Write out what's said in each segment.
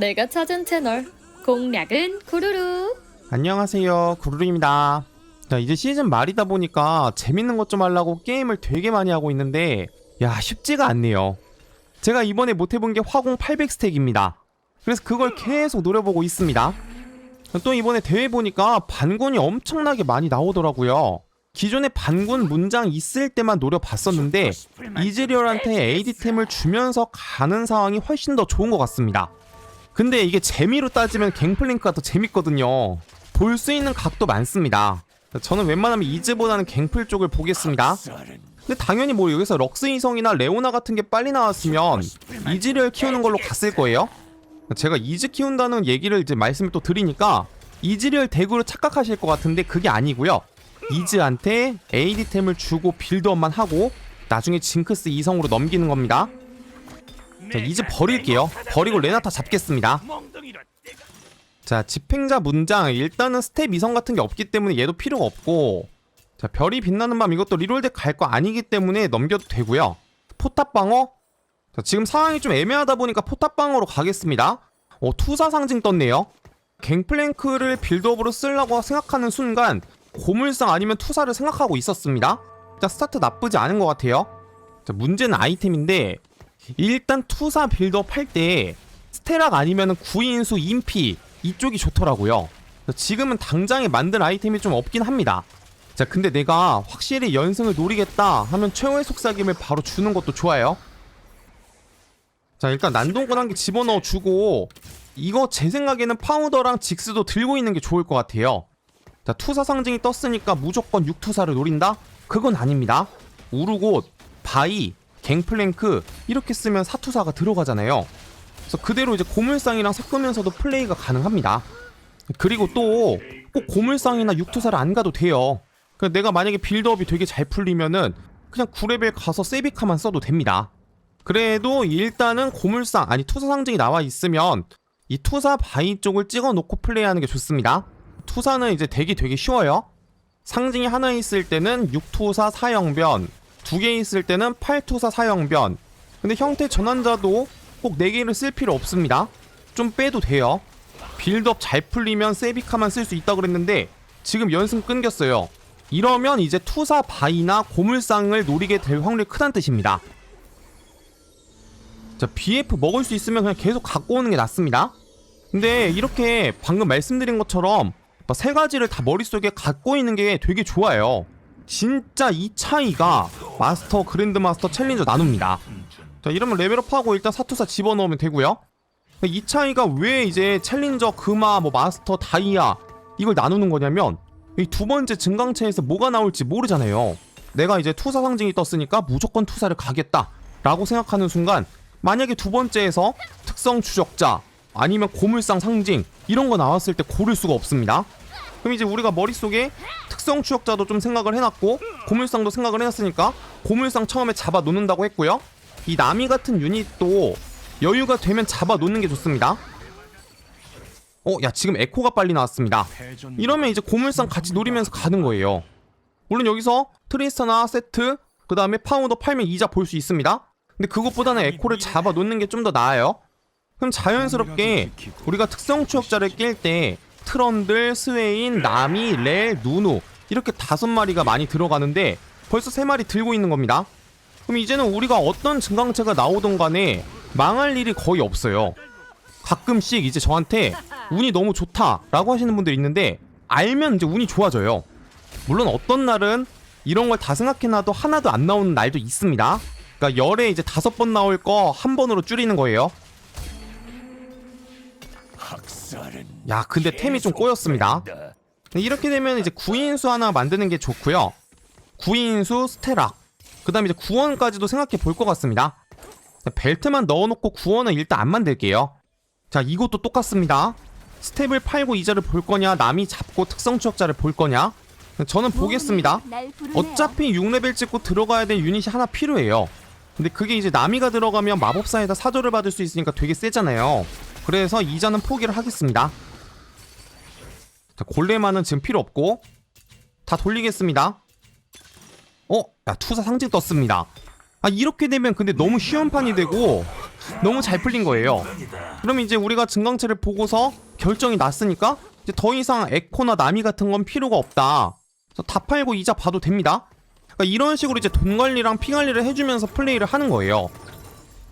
내가 찾은 채널 공략은 구루루. 안녕하세요. 구루루입니다. 자 이제 시즌 말이다 보니까 재밌는 것 좀 하려고 게임을 되게 많이 하고 있는데 야 쉽지가 않네요. 제가 이번에 못해본 게 화공 800스택입니다. 그래서 그걸 계속 노려보고 있습니다. 또 이번에 대회 보니까 반군이 엄청나게 많이 나오더라고요. 기존에 반군 문장 있을 때만 노려봤었는데 이즈리얼한테 AD템을 주면서 가는 상황이 훨씬 더 좋은 것 같습니다 근데 이게 재미로 따지면 갱플랭크가 더 재밌거든요. 볼 수 있는 각도 많습니다. 저는 웬만하면 이즈보다는 갱플 쪽을 보겠습니다. 근데 당연히 뭐 여기서 럭스 이성이나 레오나 같은 게 빨리 나왔으면 이즈를 키우는 걸로 갔을 거예요. 제가 이즈 키운다는 얘기를 이제 말씀을 또 드리니까 이즈를 대구로 착각하실 것 같은데 그게 아니고요. 이즈한테 AD템을 주고 빌드업만 하고 나중에 징크스 이성으로 넘기는 겁니다. 자, 이제 버릴게요. 버리고 레나타 잡겠습니다. 자, 집행자 문장. 일단은 스텝 이성 같은 게 없기 때문에 얘도 필요가 없고. 자, 별이 빛나는 밤 이것도 리롤덱 갈 거 아니기 때문에 넘겨도 되고요. 포탑방어. 자, 지금 상황이 좀 애매하다 보니까 포탑방어로 가겠습니다. 어, 투사 상징 떴네요. 갱플랭크를 빌드업으로 쓰려고 생각하는 순간 고물상 아니면 투사를 생각하고 있었습니다. 자, 스타트 나쁘지 않은 것 같아요. 자, 문제는 아이템인데 일단 투사 빌드업 할 때 스테락 아니면 구인수 인피 이쪽이 좋더라고요. 지금은 당장에 만든 아이템이 좀 없긴 합니다. 자, 근데 내가 확실히 연승을 노리겠다 하면 최후의 속삭임을 바로 주는 것도 좋아요. 자, 일단 난동권 한 개 집어넣어 주고 이거 제 생각에는 파우더랑 직스도 들고 있는 게 좋을 것 같아요. 자, 투사 상징이 떴으니까 무조건 6투사를 노린다? 그건 아닙니다. 우르곳, 바이, 갱플랭크 이렇게 쓰면 사투사가 들어가잖아요. 그래서 그대로 이제 고물상이랑 섞으면서도 플레이가 가능합니다. 그리고 또 꼭 고물상이나 육투사를 안 가도 돼요. 그러니까 내가 만약에 빌드업이 되게 잘 풀리면은 그냥 9레벨 가서 세비카만 써도 됩니다. 그래도 일단은 고물상 아니 투사 상징이 나와 있으면 이 투사 바위 쪽을 찍어 놓고 플레이하는 게 좋습니다. 투사는 이제 되기 되게 쉬워요. 상징이 하나 있을 때는 6투사 사형변, 두 개 있을 때는 8투사 사형변. 근데 형태 전환자도 꼭 4개를 쓸 필요 없습니다. 좀 빼도 돼요. 빌드업 잘 풀리면 세비카만 쓸 수 있다 그랬는데 지금 연승 끊겼어요. 이러면 이제 투사 바이나 고물상을 노리게 될 확률이 크다는 뜻입니다. 자, BF 먹을 수 있으면 그냥 계속 갖고 오는 게 낫습니다. 근데 이렇게 방금 말씀드린 것처럼 뭐세 가지를 다 머릿속에 갖고 있는 게 되게 좋아요. 진짜 이 차이가 마스터, 그랜드마스터, 챌린저 나눕니다. 자, 이러면 레벨업하고 일단 사투사 집어넣으면 되고요. 이 차이가 왜 이제 챌린저, 금화, 뭐 마스터, 다이아 이걸 나누는 거냐면 이 두 번째 증강체에서 뭐가 나올지 모르잖아요. 내가 이제 투사 상징이 떴으니까 무조건 투사를 가겠다 라고 생각하는 순간 만약에 두 번째에서 특성 추적자 아니면 고물상 상징 이런 거 나왔을 때 고를 수가 없습니다. 그럼 이제 우리가 머릿속에 특성 추적자도 좀 생각을 해놨고 고물상도 생각을 해놨으니까 고물상 처음에 잡아 놓는다고 했고요. 이 나미 같은 유닛도 여유가 되면 잡아 놓는 게 좋습니다. 어, 야 지금 에코가 빨리 나왔습니다. 이러면 이제 고물상 같이 노리면서 가는 거예요. 물론 여기서 트리스터나 세트 그 다음에 파우더 팔면 이자 볼 수 있습니다. 근데 그것보다는 에코를 잡아 놓는 게 좀 더 나아요. 그럼 자연스럽게 우리가 특성 추적자를 낄 때 트런들, 스웨인, 나미, 렐, 누누 이렇게 다섯 마리가 많이 들어가는데 벌써 세 마리 들고 있는 겁니다. 그럼 이제는 우리가 어떤 증강체가 나오던 간에 망할 일이 거의 없어요. 가끔씩 이제 저한테 운이 너무 좋다라고 하시는 분들이 있는데 알면 이제 운이 좋아져요. 물론 어떤 날은 이런 걸 다 생각해놔도 하나도 안 나오는 날도 있습니다. 그러니까 열에 이제 다섯 번 나올 거 한 번으로 줄이는 거예요. 야, 근데 템이 좀 꼬였습니다. 이렇게 되면 이제 구인수 하나 만드는 게 좋고요. 구인수, 스테락. 그 다음에 이제 구원까지도 생각해 볼 것 같습니다. 벨트만 넣어놓고 구원은 일단 안 만들게요. 자, 이것도 똑같습니다. 스텝을 팔고 이자를 볼 거냐, 남이 잡고 특성 추적자를 볼 거냐. 저는 보겠습니다. 어차피 6레벨 찍고 들어가야 될 유닛이 하나 필요해요. 근데 그게 이제 나미가 들어가면 마법사에다 사조를 받을 수 있으니까 되게 세잖아요. 그래서 이자는 포기를 하겠습니다. 자, 골레마는 지금 필요 없고 다 돌리겠습니다. 어? 야 투사 상징 떴습니다. 아 이렇게 되면 근데 너무 쉬운 판이 되고 너무 잘 풀린 거예요. 그럼 이제 우리가 증강체를 보고서 결정이 났으니까 이제 더 이상 에코나 나미 같은 건 필요가 없다. 그래서 다 팔고 이자 봐도 됩니다. 그러니까 이런 식으로 이제 돈 관리랑 피 관리를 해주면서 플레이를 하는 거예요.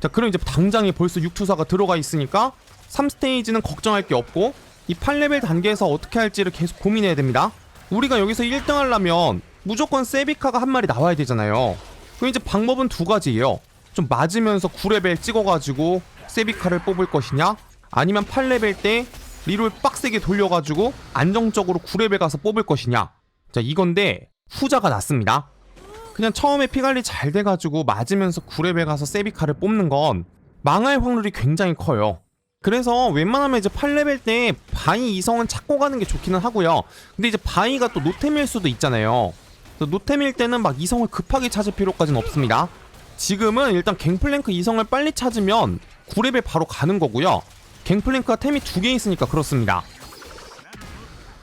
자, 그럼 이제 당장에 벌써 6투사가 들어가 있으니까 3스테이지는 걱정할 게 없고 이 8레벨 단계에서 어떻게 할지를 계속 고민해야 됩니다. 우리가 여기서 1등 하려면 무조건 세비카가 한 마리 나와야 되잖아요. 그럼 이제 방법은 두 가지예요. 좀 맞으면서 9레벨 찍어가지고 세비카를 뽑을 것이냐 아니면 8레벨 때 리롤 빡세게 돌려가지고 안정적으로 9레벨 가서 뽑을 것이냐 자 이건데 후자가 낫습니다 그냥 처음에 피관리 잘 돼가지고 맞으면서 9레벨 가서 세비카를 뽑는 건 망할 확률이 굉장히 커요 그래서 웬만하면 이제 8레벨 때 바이 이성은 찾고 가는 게 좋기는 하고요 근데 이제 바이가 또 노템일 수도 있잖아요 노템일 때는 막 이성을 급하게 찾을 필요까지는 없습니다 지금은 일단 갱플랭크 이성을 빨리 찾으면 9레벨 바로 가는 거고요. 갱플랭크가 템이 두 개 있으니까 그렇습니다.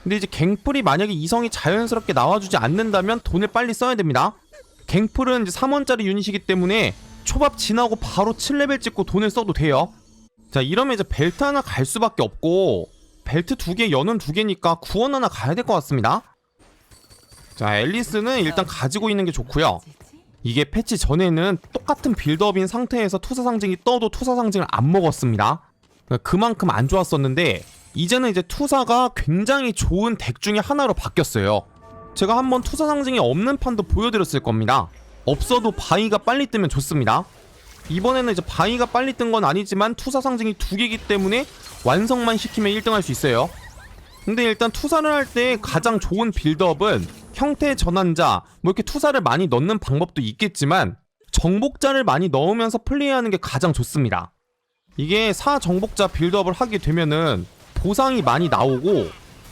근데 이제 갱플이 만약에 이성이 자연스럽게 나와주지 않는다면 돈을 빨리 써야 됩니다. 갱플은 이제 3원짜리 유닛이기 때문에 초밥 지나고 바로 7레벨 찍고 돈을 써도 돼요. 자 이러면 이제 벨트 하나 갈 수밖에 없고 벨트 두 개, 연운 두 개니까 구원 하나 가야 될 것 같습니다. 자 앨리스는 일단 가지고 있는 게 좋고요. 이게 패치 전에는 똑같은 빌드업인 상태에서 투사 상징이 떠도 투사 상징을 안 먹었습니다. 그러니까 그만큼 안 좋았었는데 이제는 이제 투사가 굉장히 좋은 덱 중에 하나로 바뀌었어요. 제가 한번 투사 상징이 없는 판도 보여드렸을 겁니다. 없어도 바위가 빨리 뜨면 좋습니다. 이번에는 이제 바위가 빨리 뜬 건 아니지만 투사 상징이 두 개이기 때문에 완성만 시키면 1등 할 수 있어요. 근데 일단 투사를 할 때 가장 좋은 빌드업은 형태 전환자 뭐 이렇게 투사를 많이 넣는 방법도 있겠지만 정복자를 많이 넣으면서 플레이하는 게 가장 좋습니다. 이게 사 정복자 빌드업을 하게 되면은 보상이 많이 나오고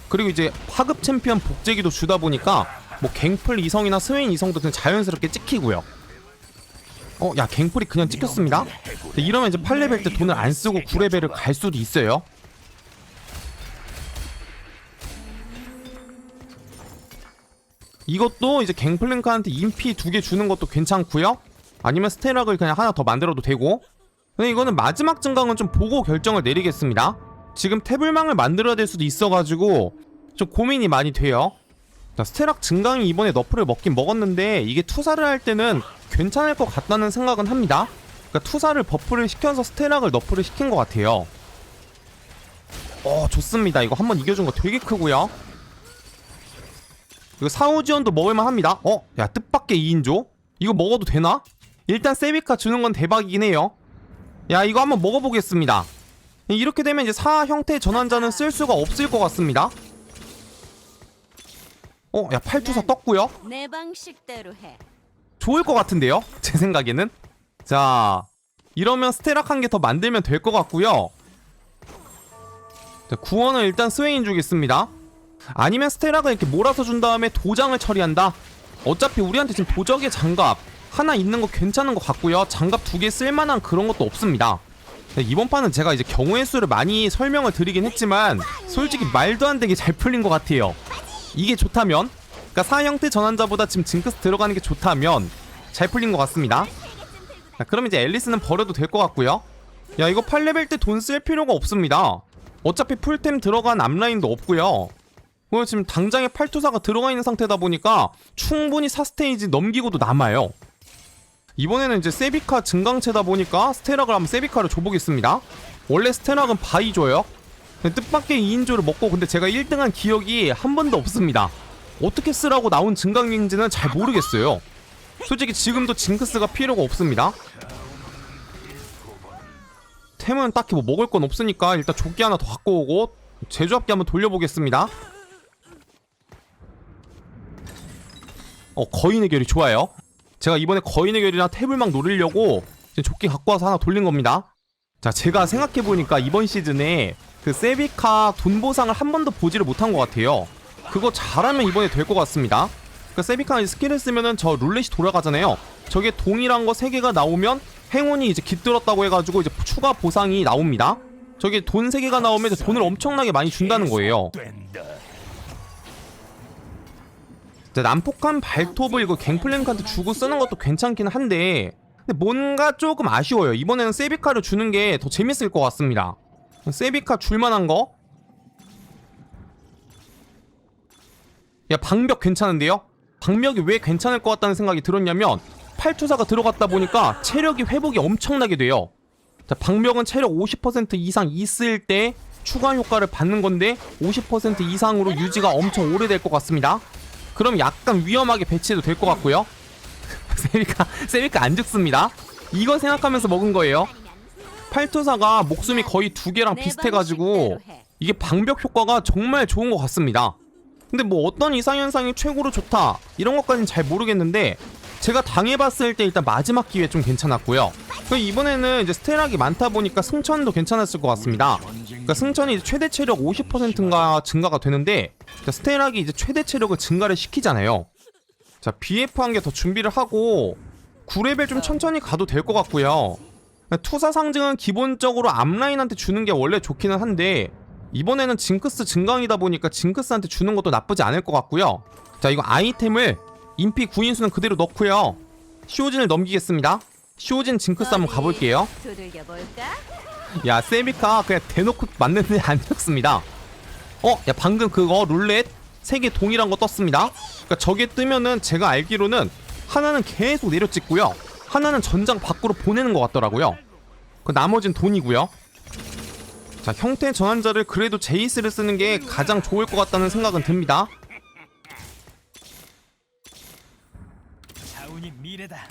그리고 이제 파급 챔피언 복제기도 주다 보니까 뭐 갱플 이성이나 스웨인 이성도 그냥 자연스럽게 찍히고요. 어, 야 갱플이 그냥 찍혔습니다. 이러면 이제 8레벨 때 돈을 안 쓰고 9레벨을 갈 수도 있어요. 이것도 이제 갱플랭크한테 인피 두 개 주는 것도 괜찮고요. 아니면 스테락을 그냥 하나 더 만들어도 되고. 근데 이거는 마지막 증강은 좀 보고 결정을 내리겠습니다. 지금 태블망을 만들어야 될 수도 있어가지고 좀 고민이 많이 돼요. 자, 스테락 증강이 이번에 너프를 먹긴 먹었는데 이게 투사를 할 때는 괜찮을 것 같다는 생각은 합니다. 그러니까 투사를 버프를 시켜서 스테락을 너프를 시킨 것 같아요. 어 좋습니다. 이거 한번 이겨준 거 되게 크고요. 이거 사우지원도 먹을만 합니다. 어? 야, 뜻밖의 2인조? 이거 먹어도 되나? 일단 세비카 주는 건 대박이긴 해요. 야, 이거 한번 먹어보겠습니다. 이렇게 되면 이제 사 형태 전환자는 쓸 수가 없을 것 같습니다. 어, 야, 팔투사 떴고요. 내 방식대로 해. 좋을 것 같은데요? 제 생각에는. 자, 이러면 스테락 한 개 더 만들면 될 것 같고요. 자, 구원은 일단 스웨인 주겠습니다. 아니면 스테락을 이렇게 몰아서 준 다음에 도장을 처리한다. 어차피 우리한테 지금 도적의 장갑 하나 있는 거 괜찮은 것 같고요. 장갑 두 개 쓸만한 그런 것도 없습니다. 네, 이번 판은 제가 이제 경우의 수를 많이 설명을 드리긴 했지만 솔직히 말도 안 되게 잘 풀린 것 같아요. 이게 좋다면 그러니까 사 형태 전환자보다 지금 징크스 들어가는 게 좋다면 잘 풀린 것 같습니다. 자, 그럼 이제 앨리스는 버려도 될 것 같고요. 야 이거 8레벨 때 돈 쓸 필요가 없습니다. 어차피 풀템 들어간 앞라인도 없고요. 그리고 지금 당장에 팔투사가 들어가 있는 상태다 보니까 충분히 4스테이지 넘기고도 남아요. 이번에는 이제 세비카 증강체다 보니까 스테락을 한번 세비카를 줘보겠습니다. 원래 스테락은 바이 줘요. 뜻밖의 2인조를 먹고 근데 제가 1등한 기억이 한 번도 없습니다. 어떻게 쓰라고 나온 증강인지는 잘 모르겠어요. 솔직히 지금도 징크스가 필요가 없습니다. 템은 딱히 뭐 먹을 건 없으니까 일단 조끼 하나 더 갖고 오고 제조합기 한번 돌려보겠습니다. 어 거인의 결이 좋아요. 제가 이번에 거인의 결이나 태블망 노리려고 지금 조끼 갖고 와서 하나 돌린 겁니다. 자 제가 생각해보니까 이번 시즌에 그 세비카 돈 보상을 한 번도 보지를 못한 것 같아요. 그거 잘하면 이번에 될 것 같습니다. 그 세비카 스킬을 쓰면은 저 룰렛이 돌아가잖아요. 저게 동일한 거 3개가 나오면 행운이 이제 깃들었다고 해가지고 이제 추가 보상이 나옵니다. 저게 돈 3개가 나오면 돈을 엄청나게 많이 준다는 거예요. 자, 난폭한 발톱을 이거 갱플랭크한테 주고 쓰는 것도 괜찮긴 한데 근데 뭔가 조금 아쉬워요. 이번에는 세비카를 주는 게 더 재밌을 것 같습니다. 세비카 줄만한 거? 야 방벽 괜찮은데요? 방벽이 왜 괜찮을 것 같다는 생각이 들었냐면 팔투사가 들어갔다 보니까 체력이 회복이 엄청나게 돼요. 자 방벽은 체력 50% 이상 있을 때 추가 효과를 받는 건데 50% 이상으로 유지가 엄청 오래될 것 같습니다. 그럼 약간 위험하게 배치해도 될 것 같고요. 세비카 세비카 안 죽습니다. 이거 생각하면서 먹은 거예요. 팔투사가 목숨이 거의 두 개랑 비슷해가지고 이게 방벽 효과가 정말 좋은 것 같습니다. 근데 뭐 어떤 이상현상이 최고로 좋다 이런 것까지는 잘 모르겠는데 제가 당해봤을 때 일단 마지막 기회 좀 괜찮았고요. 그 이번에는 이제 스테락이 많다 보니까 승천도 괜찮았을 것 같습니다. 그러니까 승천이 최대 체력 50%인가 증가가 되는데 자, 스테락이 이제 최대 체력을 증가를 시키잖아요. 자 BF 한 개 더 준비를 하고 9레벨 좀 천천히 가도 될 것 같고요. 투사 상징은 기본적으로 앞라인한테 주는 게 원래 좋기는 한데 이번에는 징크스 증강이다 보니까 징크스한테 주는 것도 나쁘지 않을 것 같고요. 자 이거 아이템을 인피 구인수는 그대로 넣고요. 쇼진을 넘기겠습니다. 쇼진 징크스 한번 가볼게요. 야 세비카 그냥 대놓고 맞는데 안 죽습니다. 어? 야 방금 그거 룰렛 세개 동일한 거 떴습니다. 그러니까 저게 뜨면은 제가 알기로는 하나는 계속 내려찍고요. 하나는 전장 밖으로 보내는 것 같더라고요. 그 나머진 돈이고요. 자 형태 전환자를 그래도 제이스를 쓰는 게 가장 좋을 것 같다는 생각은 듭니다. 자운이 미래다.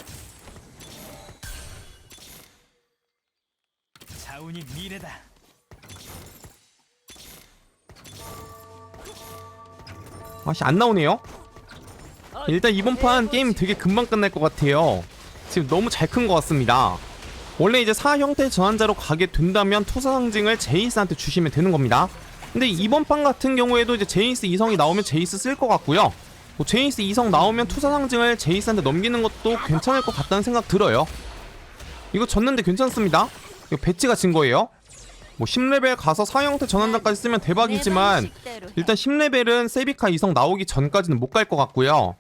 자운이 미래다. 아씨 안 나오네요. 일단 이번 판 게임 되게 금방 끝날 것 같아요. 지금 너무 잘 큰 것 같습니다. 원래 이제 4 형태 전환자로 가게 된다면 투사 상징을 제이스한테 주시면 되는 겁니다. 근데 이번 판 같은 경우에도 이제 제이스 이성이 나오면 제이스 쓸 것 같고요. 뭐 제이스 이성 나오면 투사 상징을 제이스한테 넘기는 것도 괜찮을 것 같다는 생각 들어요. 이거 졌는데 괜찮습니다. 이거 배치가 진 거예요. 뭐 10레벨 가서 4 형태 전환자까지 쓰면 대박이지만 일단 10레벨은 세비카 이성 나오기 전까지는 못 갈 것 같고요.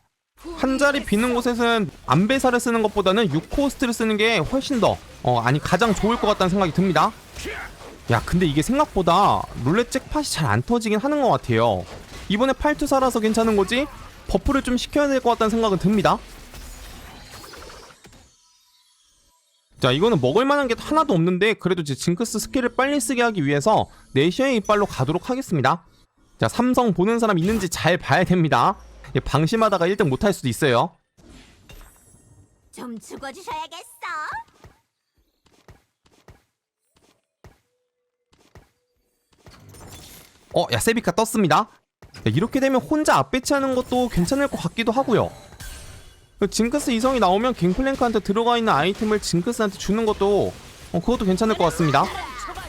한 자리 비는 곳에서는 안배사를 쓰는 것보다는 6코스트를 쓰는 게 훨씬 더, 어, 아니, 가장 좋을 것 같다는 생각이 듭니다. 야, 근데 이게 생각보다 룰렛 잭팟이 잘 안 터지긴 하는 것 같아요. 이번에 팔투사라서 괜찮은 거지? 버프를 좀 시켜야 될 것 같다는 생각은 듭니다. 자, 이거는 먹을 만한 게 하나도 없는데, 그래도 이제 징크스 스킬을 빨리 쓰게 하기 위해서 네시의 이빨로 가도록 하겠습니다. 자, 삼성 보는 사람 있는지 잘 봐야 됩니다. 예, 방심하다가 1등 못할 수도 있어요. 좀 죽어주셔야겠어. 어, 야, 세비카 떴습니다. 야, 이렇게 되면 혼자 앞배치하는 것도 괜찮을 것 같기도 하고요. 그 징크스 이성이 나오면 갱플랭크한테 들어가 있는 아이템을 징크스한테 주는 것도 어, 그것도 괜찮을 것 같습니다.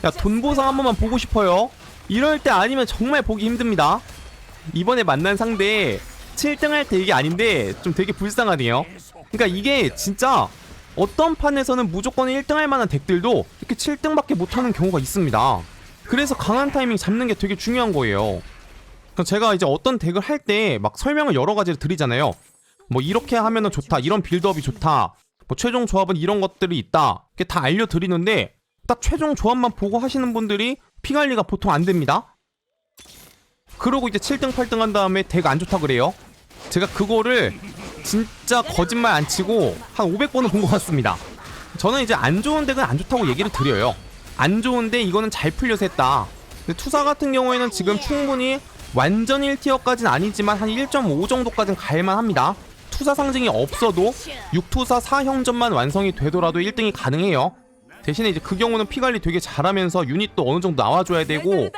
야, 돈 보상 한 번만 보고 싶어요. 이럴 때 아니면 정말 보기 힘듭니다. 이번에 만난 상대 7등 할 때 이게 아닌데 좀 되게 불쌍하네요. 그러니까 이게 진짜 어떤 판에서는 무조건 1등 할 만한 덱들도 이렇게 7등밖에 못하는 경우가 있습니다. 그래서 강한 타이밍 잡는 게 되게 중요한 거예요. 제가 이제 어떤 덱을 할 때 막 설명을 여러 가지를 드리잖아요. 뭐 이렇게 하면은 좋다, 이런 빌드업이 좋다, 뭐 최종 조합은 이런 것들이 있다. 이게 다 알려드리는데 딱 최종 조합만 보고 하시는 분들이 피 관리가 보통 안 됩니다. 그러고 이제 7등, 8등 한 다음에 덱 안 좋다 그래요. 제가 그거를 진짜 거짓말 안 치고 한 500번은 본 것 같습니다. 저는 이제 안 좋은 덱은 안 좋다고 얘기를 드려요. 안 좋은데 이거는 잘 풀려서 했다. 투사 같은 경우에는 지금 충분히 완전 1티어까지는 아니지만 한 1.5 정도까지는 갈만 합니다. 투사 상징이 없어도 6투사 4형전만 완성이 되더라도 1등이 가능해요. 대신에 이제 그 경우는 피 관리 되게 잘하면서 유닛도 어느 정도 나와줘야 되고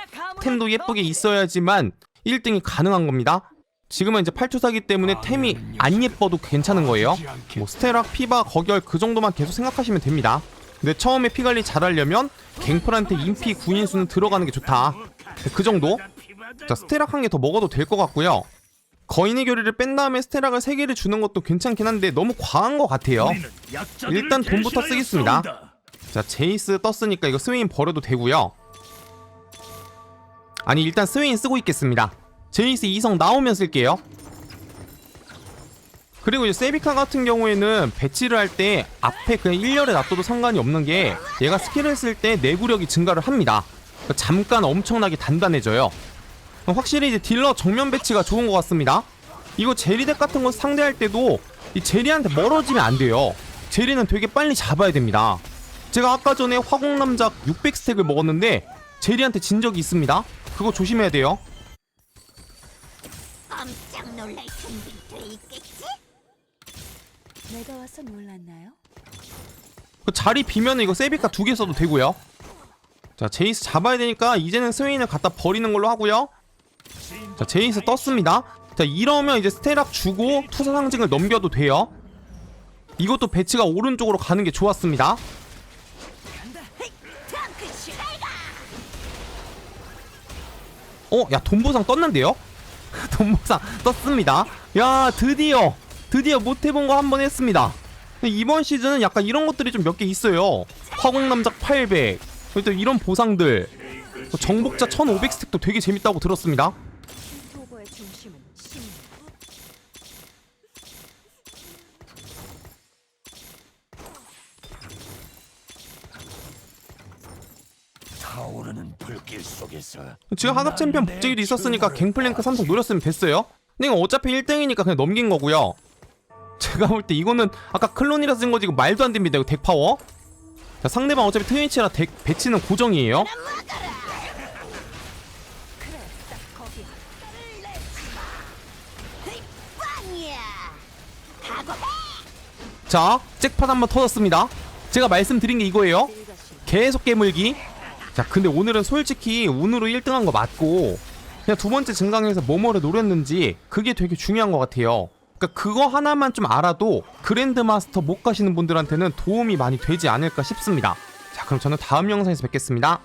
템도 예쁘게 있어야지만 1등이 가능한 겁니다. 지금은 이제 8투사기 때문에 템이 안 예뻐도 괜찮은 거예요. 뭐 스테락, 피바, 거결 그 정도만 계속 생각하시면 됩니다. 근데 처음에 피 관리 잘하려면 갱플한테 인피 구인수는 들어가는 게 좋다. 그 정도? 자 스테락 한 개 더 먹어도 될 것 같고요. 거인의 교리를 뺀 다음에 스테락을 3개를 주는 것도 괜찮긴 한데 너무 과한 것 같아요. 일단 돈부터 쓰겠습니다. 자 제이스 떴으니까 이거 스웨인 버려도 되고요. 아니 일단 스웨인 쓰고 있겠습니다. 제이스 이성 나오면 쓸게요. 그리고 이제 세비카 같은 경우에는 배치를 할 때 앞에 그냥 1열에 놔둬도 상관이 없는 게 얘가 스킬을 쓸 때 내구력이 증가를 합니다. 그러니까 잠깐 엄청나게 단단해져요. 확실히 이제 딜러 정면 배치가 좋은 것 같습니다. 이거 제리덱 같은 거 상대할 때도 이 제리한테 멀어지면 안 돼요. 제리는 되게 빨리 잡아야 됩니다. 제가 아까 전에 화공남작 600스택을 먹었는데 제리한테 진 적이 있습니다. 그거 조심해야 돼요. 내가 와서 놀랐나요? 그 자리 비면 이거 세비카 두 개 써도 되고요. 자 제이스 잡아야 되니까 이제는 스웨인을 갖다 버리는 걸로 하고요. 자 제이스 떴습니다. 자 이러면 이제 스테락 주고 투사 상징을 넘겨도 돼요. 이것도 배치가 오른쪽으로 가는 게 좋았습니다. 어, 야 돈보상 떴는데요? 돈보상 떴습니다. 야 드디어 드디어 못 해본 거 한 번 했습니다. 이번 시즌은 약간 이런 것들이 좀 몇 개 있어요. 화공남작 800, 그리고 또 이런 보상들, 또 정복자 1500 스택도 되게 재밌다고 들었습니다. 지금 하급 챔피언 복제기도 있었으니까 갱플랭크 3성 노렸으면 됐어요. 근데 이거 어차피 1등이니까 그냥 넘긴 거고요. 제가 볼 때 이거는 아까 클론이라 쓴 거지 이거 말도 안 됩니다. 이거 덱 파워. 자, 상대방 어차피 트위치라 덱 배치는 고정이에요. 자, 잭팟 한번 터졌습니다. 제가 말씀드린 게 이거예요. 계속 깨물기. 자, 근데 오늘은 솔직히 운으로 1등한 거 맞고 그냥 두 번째 증강에서 뭐뭐를 노렸는지 그게 되게 중요한 것 같아요. 그러니까 그거 하나만 좀 알아도 그랜드 마스터 못 가시는 분들한테는 도움이 많이 되지 않을까 싶습니다. 자, 그럼 저는 다음 영상에서 뵙겠습니다.